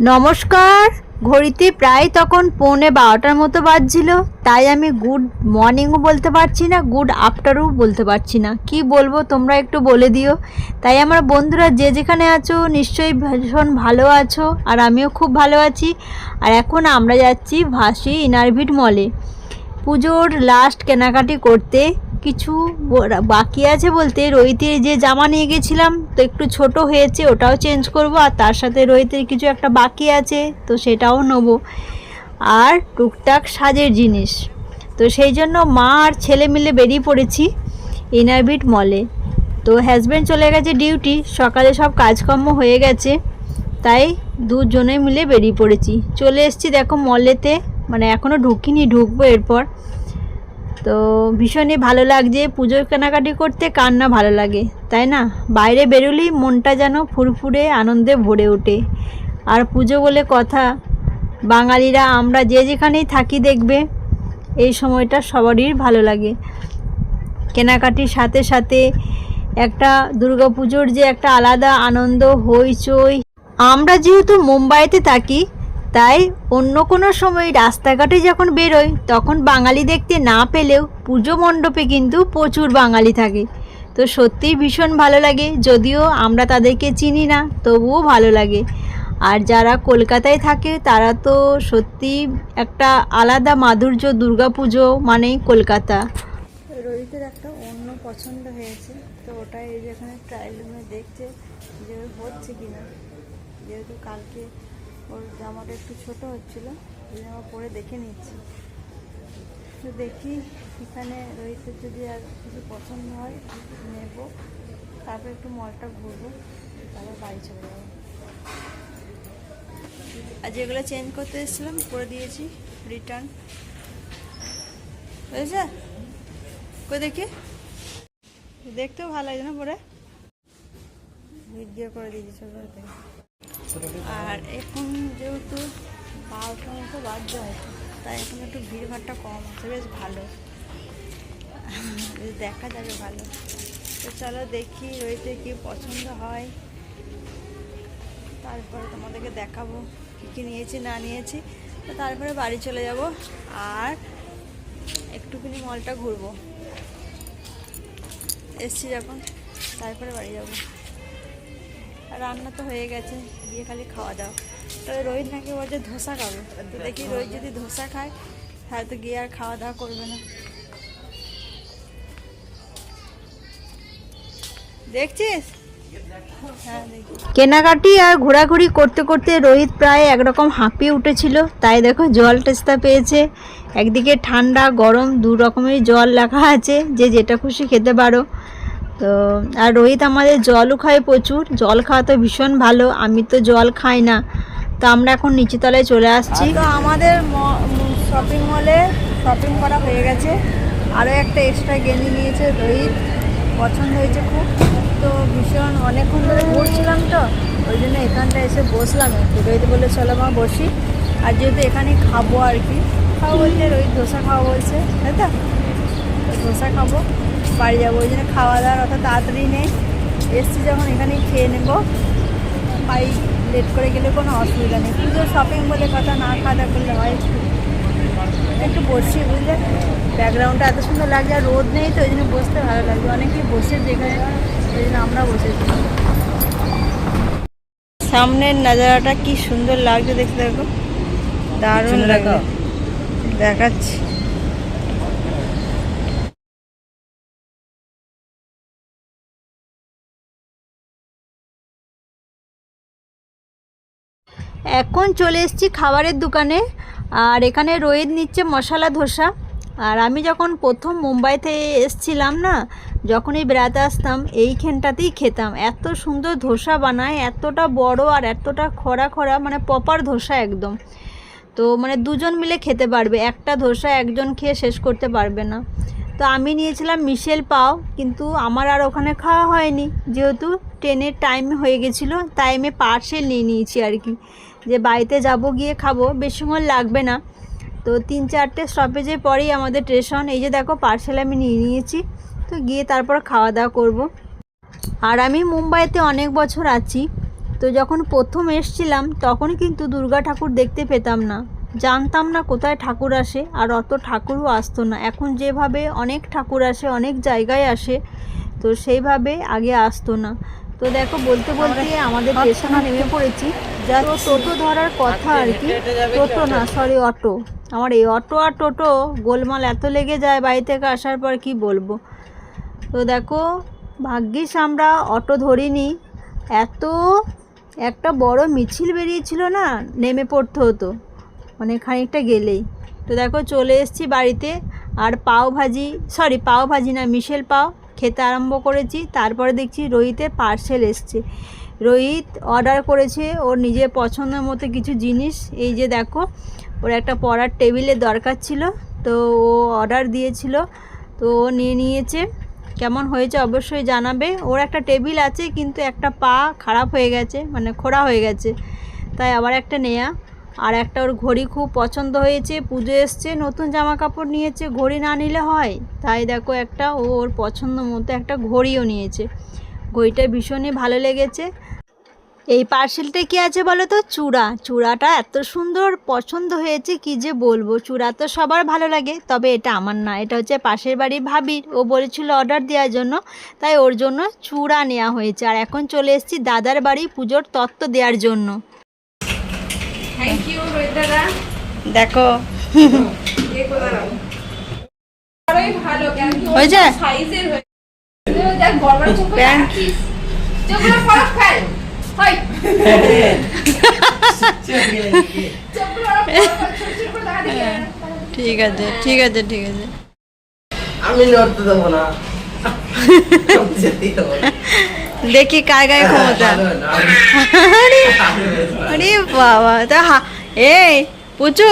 নমস্কার। ঘড়িতে প্রায় তখন পৌনে বারোটার মতো বাজছিল। তাই আমি গুড মর্নিংও বলতে পারছি না গুড আফটারও বলতে পারছি না। কি বলব, তোমরা একটু বলে দিও। তাই আমার বন্ধুরা, যে যেখানে আছো, নিশ্চয়ই ভীষণ ভালো আছো, আর আমিও খুব ভালো আছি। আর এখন আমরা যাচ্ছি ভাসি ইনারভিট মলে পুজোর লাস্ট কেনাকাটি করতে। কিছু বাকি আছে বলতে রোহিতের যে জামা নিয়ে গেছিলাম, তো একটু ছোট হয়েছে, ওটাও চেঞ্জ করব, আর তার সাথে রোহিতের কিছু একটা বাকি আছে, তো সেটাও নেব। আর টুকটাক সাজের জিনিস। তো সেই জন্য মা আর ছেলে মিলে বেরিয়ে পড়েছি ইনারবিট মলে। তো হাজব্যান্ড চলে গেছে ডিউটি সকালে সব কাজকর্ম হয়ে গেছে, তাই দুজনে মিলে বেরিয়ে পড়েছি। চলে এসেছি দেখো মলেতে মানে এখনও ঢুকিনি, ঢুকবো এরপর। তো ভীষণই ভালো লাগছে পুজোর কেনাকাটি করতে, কার না ভালো লাগে, তাই না? বাইরে বেরোলেই মনটা যেন ফুরফুরে, আনন্দে ভরে ওঠে। আর পুজো বলে কথা, বাঙালিরা আমরা যে যেখানেই থাকি দেখবে, এই সময়টা সবারই ভালো লাগে। কেনাকাটির সাথে সাথে একটা দুর্গাপুজোর যে একটা আলাদা আনন্দ, হইচই। আমরা যেহেতু মুম্বাইতে থাকি তাই অন্য কোনো সময় রাস্তাঘাটে যখন বেরোই, তখন বাঙালি দেখতে না পেলেও পুজো মণ্ডপে কিন্তু প্রচুর বাঙালি থাকে। তো সত্যিই ভীষণ ভালো লাগে, যদিও আমরা তাদেরকে চিনি না, তবুও ভালো লাগে। আর যারা কলকাতায় থাকে, তারা তো সত্যি একটা আলাদা মাধুর্য দুর্গাপুজো মানেই কলকাতা। রোহিতের একটা অন্য পছন্দ হয়েছে, তো ওটাই এই যে এখানে ট্রায়াল রুমে দেখছে যে হচ্ছে কিনা। যেহেতু কালকে ওর জামাটা একটু ছোট হচ্ছিল, ওই জামা পরে দেখে নিচ্ছি। তো দেখি এখানে রোহিতের যদি আর কিছু পছন্দ হয়, নেব। তারপর একটু মলটা ঘুরবো, তারপর বাড়ি চলে যাব। আর যেগুলো চেঞ্জ করতে এসেছিলাম, করে দিয়েছি রিটার্ন বুঝেছে কই দেখি? দেখতেও ভালো লাগছে না পরে। ভিডিও করে দিয়েছি আর এখন যেহেতু বারোটার মতো বাজছে হয়তো তাই এখন একটু ভিড়ভাড়টা কম আছে বেশ ভালো। দেখা যাবে ভালো। তো চলো দেখি রইতে কি পছন্দ হয়। তারপরে তোমাদেরকে দেখাবো কী কী নিয়েছি না নিয়েছি। তো তারপরে বাড়ি চলে যাব আর একটুখানি মলটা ঘুরবো। এসছি যখন তারপরে বাড়ি যাব। রান্না তো হয়ে গেছে গিয়ে খালি খাওয়া দাওয়া। তবে রোহিত নাকি বলছে ধোসা খাবে। তো দেখি রোহিত যদি ধোসা খায়, তাহলে তো গিয়ে আর খাওয়া দাওয়া করবে না। দেখছিস? হ্যাঁ কেনাকাটি আর ঘোরাঘুরি করতে করতে রোহিত প্রায় একরকম হাঁপিয়ে উঠেছিল। তাই দেখো, জল টেস্তা পেয়েছে। একদিকে ঠান্ডা, গরম, দু রকমের জল লেখা আছে। যে যেটা খুশি খেতে পারো। তো, আর রোহিত আমাদের জলও খায় প্রচুর। জল খাওয়া তো ভীষণ ভালো, আমি তো জল খাই না। তো আমরা এখন নিচু তলায় চলে আসছি। তো আমাদের শপিং মলে শপিং করা হয়ে গেছে। আরও একটা এক্সট্রা গেঞ্জি নিয়েছে রোহিত। পছন্দ হয়েছে খুব। তো ভীষণ অনেকক্ষণ ধরে ঘুরছিলাম তো, ওই জন্য এখানটা এসে বসলাম। একটু রোহিত বলে চলো মা, বসি। আর যেহেতু এখানে খাব আর কি, খাব বলতে রোহিত ধোসা খাওয়া বলছে, তাই তো ধোসা খাব। বাড়ি যাব। ওই জন্য খাওয়া দাওয়ার অত তাড়াতাড়ি নেই। এসছি যখন এখানেই খেয়ে নেব। বাড়ি লেট করে গেলে কোনো অসুবিধা নেই। পুজো শপিং বলে কথা না খাওয়া দাওয়া করলে হয় একটু। বসছি বুঝলে? ব্যাকগ্রাউন্ডটা এত সুন্দর লাগছে আর রোদ নেই তো ওই জন্য বসতে ভালো লাগবে অনেকেই বসে যেখানে ওই জন্য আমরা বসেছি সামনের নাজারাটা কি সুন্দর লাগছে দেখতে দেখো। দারুণ লাগে দেখাচ্ছি। এখন চলে এসেছি খাবারের দোকানে। আর এখানে রোহিত নিচ্ছে মশলা ধোসা। আর আমি যখন প্রথম মুম্বাইতে এসছিলাম না, যখনই বেড়াতে আসতাম, এইখানটাতেই খেতাম। এত সুন্দর ধোসা বানায়, এতটা বড় আর এতটা খরা খরা মানে প্রপার ধোসা একদম। তো মানে দুজন মিলে খেতে পারবে, একটা ধোসা একজন খেয়ে শেষ করতে পারবে না। তো আমি নিয়েছিলাম মিশেল পাও, কিন্তু আমার আর ওখানে খাওয়া হয়নি, যেহেতু ট্রেনের টাইম হয়ে গেছিল তাই আমি পার্সেল নিয়ে নিয়েছি আর কি। যে বাড়িতে যাব, গিয়ে খাব, বেশি সময় লাগবে না। তো তিন চারটে স্টপেজের পরেই আমাদের স্টেশন এই যে দেখো পার্সেল আমি নিয়ে নিয়েছি। তো গিয়ে তারপর খাওয়া দাওয়া করব। আর আমি মুম্বাইতে অনেক বছর আছি। তো যখন প্রথম এসছিলাম, তখন কিন্তু দুর্গা ঠাকুর দেখতে পেতাম না। জানতাম না কোথায় ঠাকুর আসে, আর অত ঠাকুরও আসতো না। এখন যেভাবে অনেক ঠাকুর আসে, অনেক জায়গায় আসে, তো সেইভাবে আগে আসতো না। তো দেখো বলতে বলতে আমাদের স্টেশনে নেমে পড়েছি। যা তো টোটো ধরার কথা আর কি। টোটো না সরি অটো আমার এই অটো আর টোটো গোলমাল এত লেগে যায় বাড়ি থেকে আসার পর কি বলব? তো দেখো ভাগ্যিস আমরা অটো ধরিনি। এত একটা বড় মিছিল বেরিয়েছিল না নেমে পড়তে হতো। মানে খানিকটা গেলেই। তো দেখো চলে এসেছি বাড়িতে। আর পাও ভাজি সরি পাও ভাজি না মিশেল পাও। খেতে আরম্ভ করেছি, তারপরে দেখছি রোহিতের পার্সেল এসছে। রোহিত অর্ডার করেছে ওর নিজের পছন্দের মতো কিছু জিনিস, এই যে দেখো, ওর একটা পড়ার টেবিলের দরকার ছিল, তো ও অর্ডার দিয়েছিল, তো ও নিয়ে নিয়েছে। কেমন হয়েছে অবশ্যই জানাবে। ওর একটা টেবিল আছে, কিন্তু একটা পা খারাপ হয়ে গেছে মানে খোড়া হয়ে গেছে, তাই আবার একটা নেয়া। আর একটা ওর ঘড়ি খুব পছন্দ হয়েছে, পুজো এসছে, নতুন জামা কাপড় নিয়েছে, ঘড়ি না নিলে হয়। তাই দেখো একটা ও ওর পছন্দ মতো একটা ঘড়িও নিয়েছে। ঘড়িটা ভীষণই ভালো লেগেছে। এই পার্সেলটা কি আছে বলো তো? চূড়া। চূড়াটা এত সুন্দর পছন্দ হয়েছে, কি যে বলব? চূড়া তো সবার ভালো লাগে, তবে এটা আমার না। এটা হচ্ছে পাশের বাড়ির ভাবির। ও বলেছিল অর্ডার দেওয়ার জন্য, তাই ওর জন্য চূড়া নেওয়া হয়েছে। আর এখন চলে এসেছি দাদার বাড়ি পুজোর তত্ত্ব দেওয়ার জন্য। দেখো। হয় দিকে ঠিক আছে ঠিক আছে ঠিক আছে। আমি নড়তে দেবো না। দেখি কার গায়ে ক্ষমতা। আরে বাবা তা হা- এই পুচু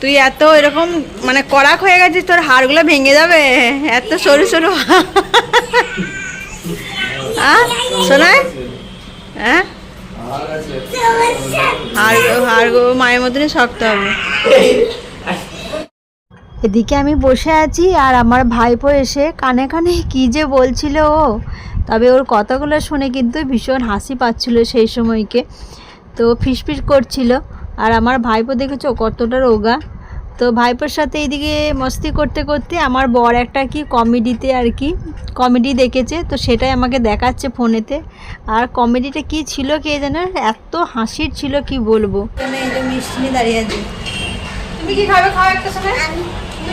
তুই এত এরকম মানে কড়াক হয়ে গেছিস তোর হাড়গুলো ভেঙে যাবে এত সরু সরু হ্যাঁ শোনায় হ্যাঁ হাড় হাড় মায়ের মতনই শক্ত হবে। এদিকে আমি বসে আছি আর আমার ভাইপো এসে কানে কানে কি যে বলছিল ও। তবে ওর কথাগুলো শুনে কিন্তু ভীষণ হাসি পাচ্ছিল সেই সময়কে। তো ফিসফিস করছিল। আর আমার ভাইপো দেখেছ কতটা রোগা। তো ভাইপোর সাথে এইদিকে মস্তি করতে করতে আমার বর একটা কি কমেডিতে আর কি কমেডি দেখেছে। তো সেটাই আমাকে দেখাচ্ছে ফোনেতে। আর কমেডিটা কি ছিল কে জানে এত হাসির ছিল কি বলব। দাঁড়িয়ে আছে। তুমি কি খাবে? খাও একটা সময়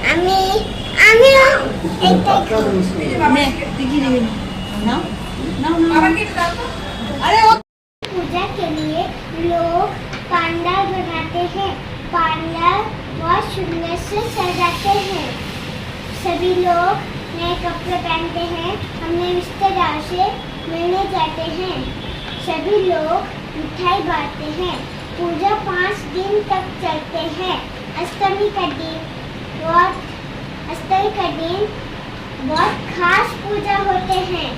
হুম? আমি আমিও এইটাই খাবো নে তুই কি নিবি নাও নাও নাও আবার কেটে দাও তো। আরে ও पूजा के लिए लोग पंडाल बनाते हैं पंडाल बहुत सुंदर से सजाते हैं सभी लोग नए कपड़े पहनते हैं हमने रिश्तेदार से मिलने जाते हैं सभी लोग मिठाई बांटते हैं पूजा पाँच दिन तक चलते हैं अष्टमी का दिन बहुत अष्टमी का दिन, बहुत खास पूजा होते हैं।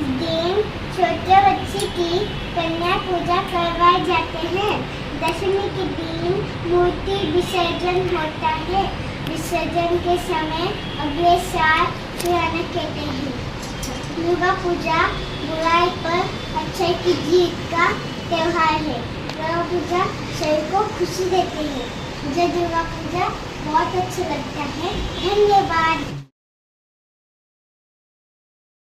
इस दिन छोटे बच्चे की कन्या पूजा करवाए जाते हैं। दशमी के दिन मूर्ति विसर्जन होता है। विसर्जन के समय अगले साल पुराना कहते हैं। दुर्गा पूजा बुराई पर अच्छाई की जीत का त्यौहार है। दुर्गा पूजा शरीर को खुशी देती है। मुझे दुर्गा पूजा बहुत अच्छा लगता है। धन्यवाद।